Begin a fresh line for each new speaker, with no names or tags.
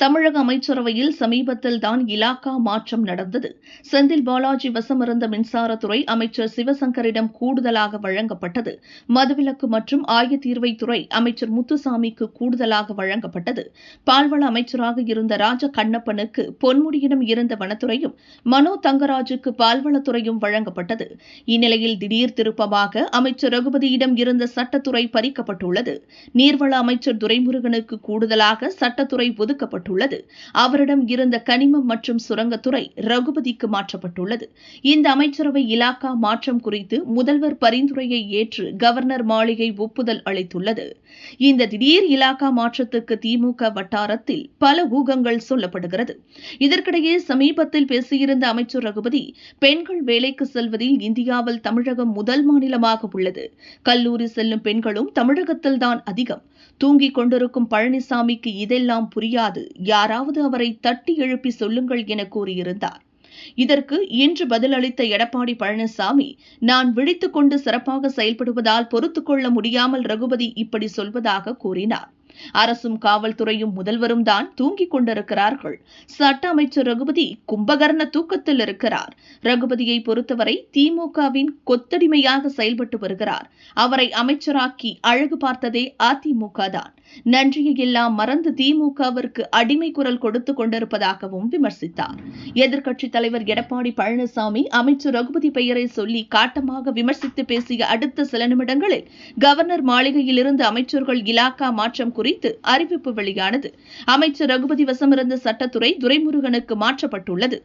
தமிழக அமைச்சரவையில் சமீபத்தில் தான் இலாக்கா மாற்றம் நடந்தது. செந்தில் பாலாஜி வசமிருந்த மின்சாரத்துறை அமைச்சர் சிவசங்கரிடம் கூடுதலாக வழங்கப்பட்டது. மதுவிலக்கு மற்றும் ஆயத்தீர்வைத்துறை அமைச்சர் முத்துசாமிக்கு கூடுதலாக வழங்கப்பட்டது. பால்வள அமைச்சராக இருந்த ராஜ கண்ணப்பனுக்கு பொன்முடியிடம் இருந்த வனத்துறையும் மனோ தங்கராஜுக்கு பால்வளத்துறையும் வழங்கப்பட்டது. இந்நிலையில் திடீர் திருப்பமாக அமைச்சர் ரகுபதியிடம் இருந்த சட்டத்துறை பறிக்கப்பட்டுள்ளது. நீர்வள அமைச்சர் துரைமுருகனுக்கு கூடுதலாக சட்டத்துறை மாற்றப்பட்டுள்ளது. அவரிடம் இருந்த கனிமம் மற்றும் சுரங்கத்துறை ரகுபதிக்கு மாற்றப்பட்டுள்ளது. இந்த அமைச்சரவை இலாக்கா மாற்றம் குறித்து முதல்வர் பரிந்துரையை ஏற்று கவர்னர் மாளிகை ஒப்புதல் அளித்துள்ளது. இந்த திடீர் இலாக்கா மாற்றத்துக்கு திமுக வட்டாரத்தில் பல ஊகங்கள் சொல்லப்படுகிறது. இதற்கிடையே சமீபத்தில் பேசியிருந்த அமைச்சர் ரகுபதி பெண்கள் வேலைக்கு செல்வதில் இந்தியாவில் தமிழகம் முதல் மாநிலமாக உள்ளது. கல்லூரி செல்லும் பெண்களும் தமிழகத்தில்தான் அதிகம். தூங்கிக் கொண்டிருக்கும் பழனிசாமிக்கு இதெல்லாம் புரியாது. யாராவது அவரை தட்டி எழுப்பி சொல்லுங்கள் என கூறியிருந்தார். இதற்கு இன்று பதிலளித்த எடப்பாடி பழனிசாமி நான் விழித்துக் கொண்டு சிறப்பாக செயல்படுவதால் பொறுத்துக்கொள்ள முடியாமல் ரகுபதி இப்படி சொல்வதாக கூறினார். அரசும் காவல்துறையும் முதல்வரும் தான் தூங்கிக் கொண்டிருக்கிறார்கள். சட்ட அமைச்சர் ரகுபதி கும்பகர்ண தூக்கத்தில் இருக்கிறார். ரகுபதியை பொறுத்தவரை திமுகவின் கொத்தடிமையாக செயல்பட்டு வருகிறார். அவரை அமைச்சராக்கி அழகு பார்த்ததே அதிமுக தான் நன்றியை எல்லாம் மறந்து திமுகவிற்கு அடிமை குரல் கொடுத்து கொண்டிருப்பதாகவும் விமர்சித்தார். எதிர்க்கட்சித் தலைவர் எடப்பாடி பழனிசாமி அமைச்சர் ரகுபதி பெயரை சொல்லி காட்டமாக விமர்சித்து பேசிய அடுத்த சில நிமிடங்களில் கவர்னர் மாளிகையிலிருந்து அமைச்சர்கள் இலாக்கா மாற்றம் குறித்து அறிவிப்பு வெளியானது. அமைச்சர் ரகுபதி வசமிருந்த சட்டத்துறை துரைமுருகனுக்கு மாற்றப்பட்டுள்ளது.